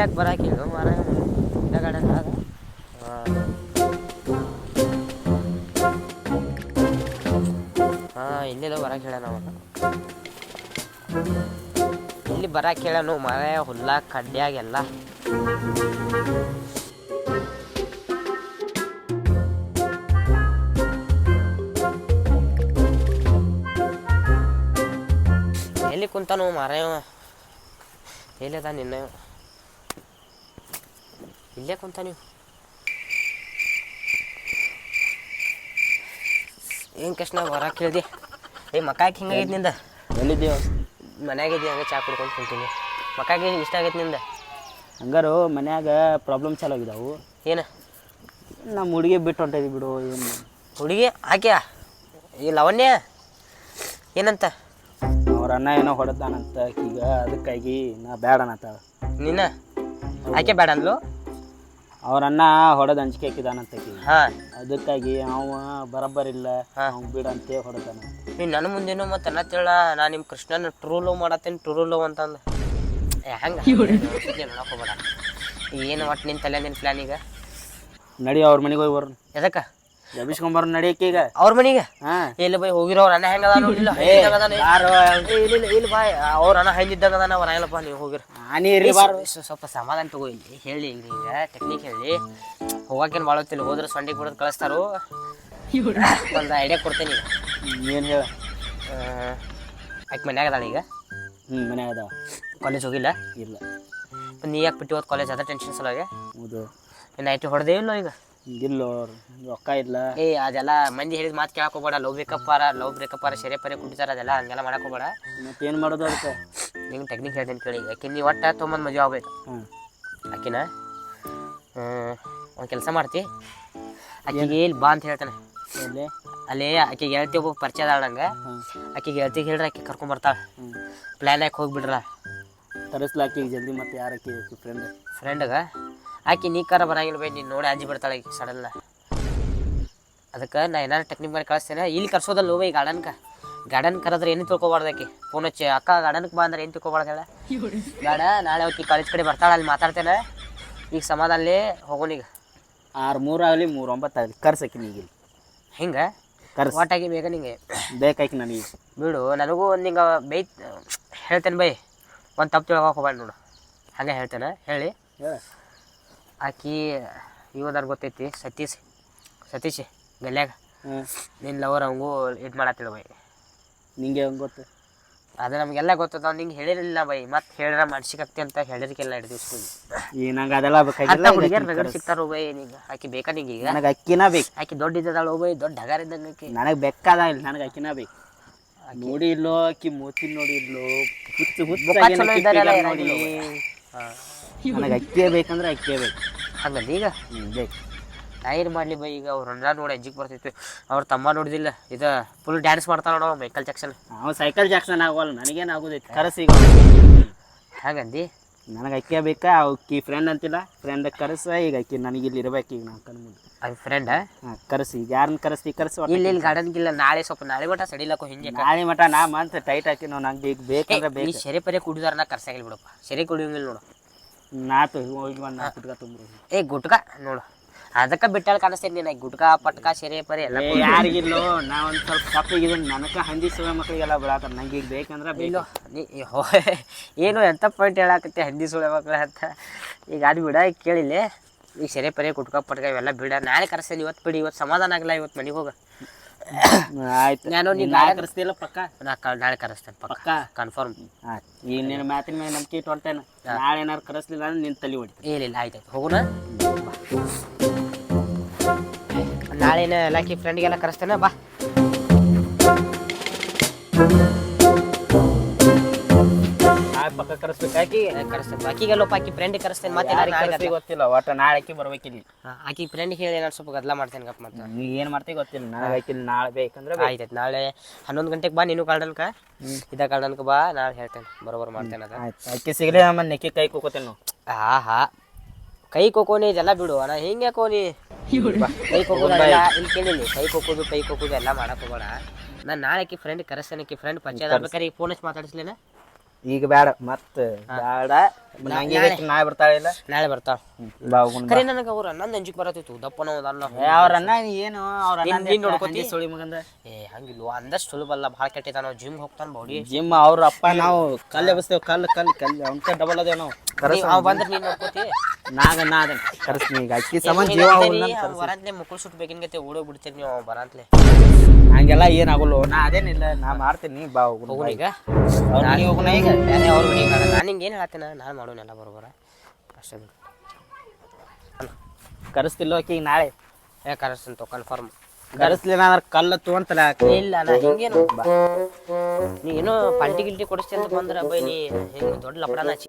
ಯಾಕೆ ಬರಾಕಿಲ್ಲ ಮರ ಅದ ಹಾಂ ಇಲ್ಲೆಲ್ಲ ಬರಕ್ಕೆ ಹೇಳ ನಾವು ಇಲ್ಲಿ ಬರಕ್ಕೆ ಹೇಳನು ಮರ ಹುಲ್ಲ ಕಡ್ಡಿಯಾಗೆಲ್ಲ ಎಲ್ಲಿ. ಕುಂತಾನು ಇವ ಎಲ್ಲಿದ ನಿನ್ನ? ಇಲ್ಲೇ ಕುಂತ ನೀವು ಏನು ಕೃಷ್ಣ ಬರಕ್ಕೆ ಕೇಳಿದೆ? ಏ ಮಕ್ಕಾಗಿ ಹಿಂಗಾಗೈತೆ ನಿಂದ? ಎಲ್ಲಿದ್ದೀವ ಮನ್ಯಾಗ ಇದೆಯಾ ಹಂಗೆ ಚಾ ಕುಡ್ಕೊಂಡು ಕುಂತೀನಿ. ಮಕ್ಕಾಗಿ ಇಷ್ಟ ಆಗೈತೆ ನಿಂದ? ಹಂಗಾರು ಮನ್ಯಾಗ ಪ್ರಾಬ್ಲಮ್ ಚಾಲು ಆಗಿದಾವು. ಏನು? ನಮ್ಮ ಹುಡುಗಿ ಬಿಟ್ಟು ಹೊಂಟಿದ್ವಿ ಬಿಡು ಏನು ಹುಡುಗಿ? ಆಕ್ಯಾ? ಈ ಲವಣ್ಯ? ಏನಂತ? ಅವ್ರ ಅಣ್ಣ ಏನೋ ಹೊಡೆದಾನಂತ ಈಗ ಅದಕ್ಕಾಗಿ ನಾ ಬೇಡ ಅಂತ ನಿನ್ನ ಆಕೆ ಬೇಡ ಅಂದ್ಲು ಅವ್ರ ಹೊಡೆದ್ ಹೊಡೆದು ಅಂಜಿಕೆ ಹಾಕಿದಾನಂತ. ಹಾಂ. ಅದಕ್ಕಾಗಿ ಅವ ಬರಬ್ಬರಿಲ್ಲ ಅವ್ನು ಬಿಡಂತೆ ಹೊಡೆದಾನ. ನೀನು ನನ್ನ ಮುಂದೇನು ಮತ್ತೆ ಅನ್ನತ್ತೇಳ ನಾ ನಿಮ್ಮ ಕೃಷ್ಣನ ಟ್ರೂ ಲವ್ ಮಾಡತ್ತೇನೆ ಟ್ರೂ ಲವ್ ಅಂತಂದು. ಹಂಗೆ. ಹೋಗ್ಬೇಡ. ಏನು ಒಟ್ಟು ನಿನ್ನ ತಲೆ ನಿನ್ನ ಪ್ಲ್ಯಾನ್ ಈಗ? ನಡಿ ಅವ್ರ ಮನೆಗೆ ಹೋಗಿ ಬರ್ರಿ ಎದಕ್ಕೆ? ಎಬ್ಬಿಸ್ಕೊಂಬರ್ ನಡಿಯಕ್ಕೆ ಈಗ? ಅವ್ರ ಮನೆಗೆ? ಹಾಂ. ಎಲ್ಲಿ ಬೈ ಹೋಗಿರೋರು ಅಣ್ಣ ಹೆಂಗದ ನೋಡಿಲ್ಲ ಇಲ್ಲ. ಇಲ್ಲ ಬಾಯ್ ಅವ್ರ ಅಣ್ಣ ಹೆಂಗಿದ್ದಾಗ ಅದಾನ ಅವ್ರ ನೀವು ಹೋಗಿರ. ಹಾನಿ ಇರ್ಲಿ ಬಾರ ಸ್ವ- ಸ್ವಲ್ಪ ಸಮಾಧಾನ ತಗೋ ಇಲ್ಲಿ ಹೇಳಿ ಈಗ ಹಿಂಗ ಟೆಕ್ನಿಕ್ ಹೇಳಿ ಹೋಗಕ್ಕೇನು ಮಾಡೋತಿಲ್ಲ ಹೋದ್ರೆ ಸಂಡಿಗೆ ಬಿಡೋದು ಕಳಿಸ್ತಾರೋ. ಒಂದು ಐಡಿಯಾ ಕೊಡ್ತೇನೆ ಈಗ. ಏನು ಹೇಳ? ಆಕೆ ಮನ್ಯಾಗ ಅದಾಳ ಈಗ? ಹ್ಞೂ ಮನ್ಯಾಗ ಅದಾವ. ಕಾಲೇಜ್ ಹೋಗಿಲ್ಲ? ಇಲ್ಲ. ನೀ ಯಾಕೆ ಬಿಟ್ಟು ಹೋದ್ ಕಾಲೇಜ್ ಅದ ಟೆನ್ಷನ್ ಸಲುವಾಗಿ? ಹೌದು. ನೈಟ್ ಹೊಡೆದೇ ಇಲ್ಲ ಈಗ. ಅವ್ರು ರೊಕ್ಕ ಇಲ್ಲ ಏ ಅದೆಲ್ಲ ಮಂದಿ ಹೇಳಿದ ಮಾತು ಕೇಳಕ್ ಹೋಗ್ಬೇಡ. ಲವ್ ಬೇಕಪ್ಪಾರ ಲವ್ ಬ್ರೇಕಪ್ಪಾರ ಸೆರೆ ಪರೆ ಕುಡಿತಾರ ಅದೆಲ್ಲ ಹಂಗೆಲ್ಲ ಮಾಡಕ್ ಹೋಗ್ಬೇಡ. ಮತ್ತೇನು ಮಾಡೋದು ಅದಕ್ಕೆ? ನಿಂಗೆ ಟೆಕ್ನಿಕ್ ಹೇಳ್ತೀನಿ ಕೇಳಿ. ಆಕೆ ನೀವು ಒಟ್ಟ ತೊಗೊಂಬಂದು ಮದುವೆ ಆಗ್ಬೇಕು. ಹ್ಞೂ ಆಕಿನ? ಒಂದು ಕೆಲಸ ಮಾಡ್ತಿ. ಆಕಿಗೆ ಇಲ್ಲಿ ಬಾ ಅಂತ ಹೇಳ್ತಾನೆ. ಎಲ್ಲಿ? ಅಲ್ಲಿ ಆಕಿಗೆ ಗೆಳತಿ ಒಬ್ಬ ಪರಿಚಯ ಅದಾಳ ನಂಗೆ. ಆಕಿಗೆ ಗೆಳತಿಗೆ ಹೇಳ್ರಿ ಆಕೆ ಕರ್ಕೊಂಬರ್ತಾಳೆ ಪ್ಲ್ಯಾನ್ ಹಾಕಿ ಹೋಗ್ಬಿಡ್ರ ತರಿಸ್ಲಾಕಿ ಜಲ್ದಿ ಮತ್ತೆ ಯಾರಕ್ಕೆ ಫ್ರೆಂಡ್ ಫ್ರೆಂಡ್ಗೆ ಆಕಿ ನೀ ಕರ ಬರಂಗಿಲ್ಲ ಬೈ ನೀನು ನೋಡಿ ಅಜ್ಜಿ ಬಿಡ್ತಾಳೆ ಈಗ ಸಡನ್ನ ಅದಕ್ಕೆ ನಾ ಏನಾರು ಟೆಕ್ನಿಕ್ ಮಾಡಿ ಕಳಿಸ್ತೇನೆ. ಇಲ್ಲಿ ಕರ್ಸೋದಲ್ಲ ಹೋಗಿ ಗಾರ್ಡನ್ಕ ಗಾರ್ಡನ್ ಕರೆದ್ರೆ ಏನು ತಿಳ್ಕೊಬಾರ್ದು ಆಕಿ? ಫೋನ್ ಹಚ್ಚಿ ಅಕ್ಕ ಗಾರ್ಡನ್ಗೆ ಬಾ ಅಂದ್ರೆ ಏನು ತಿಳ್ಕೊಬಾರ್ದು ಹೇಳ. ಬೇಡ ನಾಳೆ ಆಕಿ ಕಾಲೇಜ್ ಕಡೆ ಬರ್ತಾಳೆ ಅಲ್ಲಿ ಮಾತಾಡ್ತೇನೆ. ಈಗ ಸಮಾಧಾನಲ್ಲಿ ಹೋಗೋನೀಗ ಆರು ಮೂರು ಆಗಲಿ ಮೂರು ಒಂಬತ್ತು ಆಗಲಿ. ಕರ್ಸಕ್ಕೆ ನೀಗಿಲ್ಲ ಹಿಂಗೆ? ಕರ್ಸ್. ಆಗಿ ಬೇಗ ನಿಂಗೆ? ಬೇಕಾಕಿ ನನಗೆ. ಬಿಡು ನನಗೂ ಒಂದು ಹಿಂಗೆ ಬೈ ಹೇಳ್ತೇನೆ ಬೈ. ಒಂದು ತಪ್ಪು ತಿಳ್ಕೊಕ್ ಹೋಗ್ಬೇಡ ನೋಡು. ಹಾಗೆ ಹೇಳ್ತೇನೆ ಹೇಳಿ. ಹೇಳ. ಆಕಿ ಇವದಾರ ಗೊತ್ತೈತಿ ಸತೀಶ್ ಸತೀಶ್ ಗಲ್ಯಾಗ. ನಿನ್ ನಿನ್ನ ಲವರ್ ಅವಂಗೂ ಇದು ಮಾಡತ್ತಿಲ್ಲ ಬೈ ನಿಂಗೆ ಹೆಂಗೆ ಗೊತ್ತು? ಅದು ನಮಗೆಲ್ಲ ಗೊತ್ತದ ನಿಂಗೆ ಹೇಳಿರಲಿಲ್ಲ ಬೈ ಮತ್ತೆ ಹೇಳಿರ ಮನ್ಸಿಕತ್ತಿ ಅಂತ ಹೇಳಿದಕ್ಕೆಲ್ಲ ಹಿಡಿದು ಸ್ಕೂಲ್ ನಂಗೆ ಅದೆಲ್ಲ ಬೇಕಾಗಿಲ್ಲ ಹುಡುಗಿಯರು ಸಿಗ್ತಾರೋ ಬೈ ನಿಂಗೆ. ಆಕಿ ಬೇಕಾ ನಿಂಗೆ ಈಗ? ನನಗೆ ಅಕ್ಕಿನ ಬೇಕು. ಆಕಿ ದೊಡ್ಡ ಇದ್ದದಾಳು ಬೈ ದೊಡ್ಡ ಹಗಾರ ಇದ್ದಂಗೆ ಆಕಿ. ನನಗೆ ಬೇಕಾದ ಇಲ್ಲ ನನಗೆ ಅಕ್ಕಿನ ಬೇಕು. ನೋಡಿ ಇಲ್ಲೋ ಅಕ್ಕಿ ಮೂತಿ ನೋಡಿ ಇಲ್ಲೋ ಹುಚ್ಚು ಹುಚ್ಚು ನೋಡಿ. ನನಗೆ ಅಕ್ಕಿಯೇ ಬೇಕಂದ್ರೆ ಅಕ್ಕಿಯೇ ಬೇಕು. ಹಂಗಂದ ಈಗ? ಹ್ಞೂ ಬೇಕು. ನಾ ಏನು ಮಾಡಲಿ ಬೈ ಈಗ ಅವ್ರು ಎಲ್ಲ ನೋಡಿ ಅಜ್ಜಿಗೆ ಬರ್ತಿತ್ತು. ಅವ್ರ ತಮ್ಮ ನೋಡಿದಿಲ್ಲ. ಇದು ಫುಲ್ ಡ್ಯಾನ್ಸ್ ಮಾಡ್ತಾನೆ ನೋಡೋ ಮೈಕಲ್ ಜಾಕ್ಸನ್ ಅವ್ನು ಸೈಕಲ್ ಜಾಕ್ಸನ್ ಆಗೋಲ್ಲ ನನಗೇನು ಆಗೋದೈತೆ? ಕರೆಸಿ ಈಗ ಹಾಗಂದಿ? ನನಗೆ ಅಕ್ಕಿ ಬೇಕಾ? ಅಕ್ಕಿ ಫ್ರೆಂಡ್ ಅಂತಿಲ್ಲ. ಫ್ರೆಂಡ್ ಕರೆಸ ಈಗ ಅಕ್ಕಿ ನನಗೆ ಇಲ್ಲಿ ಇರಬೇಕು ಈಗ ನಾನು ಕಣ್ಣು ಅದು ಫ್ರೆಂಡ್ ಹಾಂ ಕರೆಸಿ. ಈಗ ಯಾರನ್ನ ಕರೆಸ್ತಿ ಕರೆಸ ಇಲ್ಲಿ ಇಲ್ಲಿ ಗಾರ್ಡನ್ಗಿಲ್ಲ ನಾಳೆ ಸ್ವಲ್ಪ ನಾಳೆ ಮಟ ಸಡಿಲಕ್ಕೂ ಹಿಂಗೆ ನಾಳೆ ಮಟ ನಾ ಮಂತ್ ಟೈಟ್ ಹಾಕಿ ನಾವು ನಂಗೆ ಈಗ ಬೇಕಂದ್ರೆ ಬೇಕು. ಸರಿ ಪರಿ ಕುಡಿದಾರನ ಕರ್ಸಾಗಿಲ್ಲ ಬಿಡಪ್ಪ. ಸೆರೆ ಕುಡಿಯಂಗಿಲ್ಲ ನೋಡು. ನಾತು ಹೋಗಿ ಒಂದು ನಾಲ್ಕು ಪುಟ್ಕ ತುಂಬ್ರು ಏ ಗುಟ್ಕ? ನೋಡು. ಅದಕ್ಕೆ ಬಿಟ್ಟಾಳ ಕಾಣಿಸ್ತೇನೆ ನೀನು. ಗುಟ್ಕ ಪಟ್ಕ ಸೆರೆ ಪರಿ ಎಲ್ಲ ಯಾರಿಗಿಲ್ಲೋ ನಾ ಒಂದು ಸ್ವಲ್ಪ ತಪ್ಪಿಗಿದ್ದೀನಿ ನನಗೆ ಹಂದಿ ಸುಳ ಮಕ್ಕಳಿಗೆಲ್ಲ ಬಿಡಾತಾರ ನಂಗೆ ಈಗ ಬೇಕಂದ್ರೆ ಬೇಕು. ನೀ ಏನು ಎಂಥ ಪಾಯಿಂಟ್ ಹೇಳಾಕತ್ತೆ ಹಂದಿ ಸುಳೆ ಮಕ್ಳು ಅಂತ? ಈಗ ಅದು ಬಿಡ ಈಗ ಕೇಳಿಲ್ಲ ಈಗ ಸೆರೆ ಪರಿ ಗುಟ್ಕ ಪಟ್ಕ ಇವೆಲ್ಲ ಬಿಡ. ನಾಳೆ ಕರೆಸ್ತೇನೆ. ಇವತ್ತು ಬಿಡಿ ಇವತ್ತು ಸಮಾಧಾನ ಆಗಲ್ಲ ಇವತ್ತು ಮನೆಗೆ ಹೋಗ. ಆಯ್ತು. ನಾನು ನೀನು ನಾಳೆ ಕರೆಸ್ತಿಲ್ಲ ಪಕ್ಕ? ನಾ ಕ- ನಾಳೆ ಕರೆಸ್ತೇನೆ ಪಕ್ಕ. ಪಕ್ಕ? ಕನ್ಫರ್ಮ್ ಆಯ್ತು. ಈಗ ನಿನ್ನ ಮಾತಿನ ಮೇಲೆ ನಂಬಿಕೆ ಇಟ್ಟು ಹೊಂಟೇನ ನಾಳೆ ಏನಾರು ಕರೆಸ್ಲಿಲ್ಲ ಅಂದ್ರೆ ನಿನ್ನ ತಲೆ ಏ ಇಲ್ಲ ಆಯ್ತು ಹೋಗೋಣ ನಾಳೆ ಎಲ್ಲಾಕಿ ಫ್ರೆಂಡ್ಗೆಲ್ಲ ಕರೆಸ್ತೇನೆ ಬಾ. ನಾಳೆ ಪಕ್ಕ ಕರೆಸ್ಬೇಕಾಕಿ ಕರೆಸ್ತೇನೆ. ಆಕಿಗೆಲ್ಲಪ್ಪ ಆಕಿ ಫ್ರೆಂಡ್ ಕರೆಸ್ತೇನೆ. ಮತ್ತೆ ಯಾರಿಗೆ ಗೊತ್ತಿಲ್ಲ ಒಟ್ಟು ನಾಳೆಕಿ ಬರ್ಬೇಕಿಲ್ಲಿ ಆಕಿ ಫ್ರೆಂಡ್ ಹೇಳಿ ನಾನು ಸ್ವಲ್ಪ ಗದ್ಲ ಮಾಡ್ತೇನೆ ಗಪ್ಪ ಮತ್ತೆ ನೀ ಏನು ಮಾಡ್ತೀವಿ ಗೊತ್ತಿಲ್ಲ ನಾಳೆ ಆಕಿಲ್ಲ ನಾಳೆ ಬೇಕಂದ್ರೆ ಆಯ್ತು ನಾಳೆ ಹನ್ನೊಂದು ಗಂಟೆಗೆ ಬಾ ನೀನು ಗಾರ್ಡನ್ಕ ಇದ ಗಾರ್ಡನ್ಕ ಬಾ ನಾಳೆ ಹೇಳ್ತೇನೆ. ಬರೋಬರ್ ಮಾಡ್ತೇನೆ ಅದ. ಆಕಿ ಸಿಗಲಿ ನಮ್ಮ ನೆಕ್ಕಿ ಕೈ ಕೂಕೋತೇನೆ ನಾವು. ಹಾ ಹಾ. ಕೈ ಕೊಕ್ಕೋನಿ ಇದೆಲ್ಲ ಬಿಡು ಅಣ್ಣ ಹಿಂಗೆ ಕೋನಿ ಕೈ ಕೊಕ್ಕೋದು ಅದೆಲ್ಲ ಇಲ್ಲಿ ಕೇಳಿಲ್ಲ ಕೈ ಕೊಕ್ಕೋದು ಕೈ ಕೊಕ್ಕೋದು ಎಲ್ಲ ಮಾಡಕ್ಕೆ ಹೋಗೋಣ ನಾನು ನಾಳೆ ಆಕಿ ಫ್ರೆಂಡ್ ಕರೆಸ್ತೇನೆ ಆಕಿ ಫ್ರೆಂಡ್ ಪರಿಚಯ ಆಗ್ಬೇಕಾರೆ ಈಗ ಫೋನ್ ಹಚ್ಚಿ ಮಾತಾಡಿಸ್ಲೇನ? ಈಗ ಬೇಡ ಮತ್ತ ಬೇಡ ನಂಗೆ ನಾಳೆ. ಬರ್ತಾಳೆ ಇಲ್ಲ? ನಾಳೆ ಬರ್ತಾವ ನನಗ ಬಾ. ಖರೆ ನನಗೆ ಅವ್ರ ಅಣ್ಣಂದು ಅಂಜಿಕ್ ಬರತ್ತಿತ್ತು ದಪ್ಪನ ಏ, ಅವ್ರ ಅಣ್ಣ ಏನು? ಅವ್ರ ಅಣ್ಣ ನೀನ್- ನೀನ್ ನೋಡ್ಕೊತಿ? ಹಂಗೆ ಸುಳಿ ಮಗಂದ. ಏ ಹಂಗಿಲ್ಲ ಅಂದಷ್ಟು ಸುಲಭ ಅಲ್ಲ ಭಾಳ ಕೆಟ್ಟಿದ ನಾವು ಜಿಮ್ ಹೋಗ್ತಾನ ಬಾಡಿ ಜಿಮ್ ಅವ್ರ ಅಪ್ಪ ನಾವು ಕಲ್ಲು ಎಬ್ಸ್ತೇವೆ ಕಲ್ಲು ಕಲ್ಲು ಕಲ್ಲು. ಅಂತ ಡಬಲ್ ಅದೇವ್ ನಾವು. ಅವ್ ಬಂದ್ರೆ ನೀನ್ ನೋಡ್ಕೋತಿ? ನಾಗ ನಾ ಅದನ್ನ ಕರ್ಸ್ನಿ ಈಗ. ಅಕ್ಕಿ ಸಮಾನ ಜೀವ ಕರ್ಸ್. ಬರಂತ್ಲೆ ಮುಕ್ಕಳು ಸುಟ್ಟು ಬೇಕಿನ ಗತೆ ಓಡೋಗಿ ಬಿಡ್ತೀರಿ ನೀವು ಅವ್ ಬರಂತ್ಲೆ. ಹಂಗೆಲ್ಲ ಏನಾಗಲ್ಲ. ನಾ ಅದೇನಿಲ್ಲ ನಾ ಮಾಡ್ತೀನಿ. ಬಾ ಹೋಗೋಣ ಈಗ? ಮನೆಗೆ ಹೋಗೋಣ ಈಗ. ಬೇರೆ ಅವ್ರ ಮನೆಗೆ ನಾನು ಹಿಂಗೆ ಏನು ಹೇಳ್ತೇನೆ ನಾನು ಮಾಡೋನೆಲ್ಲ ಬರೋಬರ ಅಷ್ಟೇ. ಕರೆಸ್ತಿಲ್ಲ ಆಕಿ ಈಗ ನಾಳೆ? ಏ ಕರೆಸ್ತಂತ ಕನ್ಫರ್ಮ್ ಕರೆಸ್ಲಿಲ್ಲ ಅಂದ್ರೆ ಕಲ್ಲು ತೊಗೊಂತಲ್ಲ ಇಲ್ಲ ನಾ ಹಿಂಗೇನು ನೀ ಏನೋ ಪಾಲ್ಟಿ ಗಿಲ್ಟಿ ಕೊಡಿಸ್ತಿ ಅಂತ ಬಂದ್ರೆ ಬೈ ನೀ ಹಿಂಗೆ ದೊಡ್ಡ ಲಪಡನ ಹಚ್ಚಿ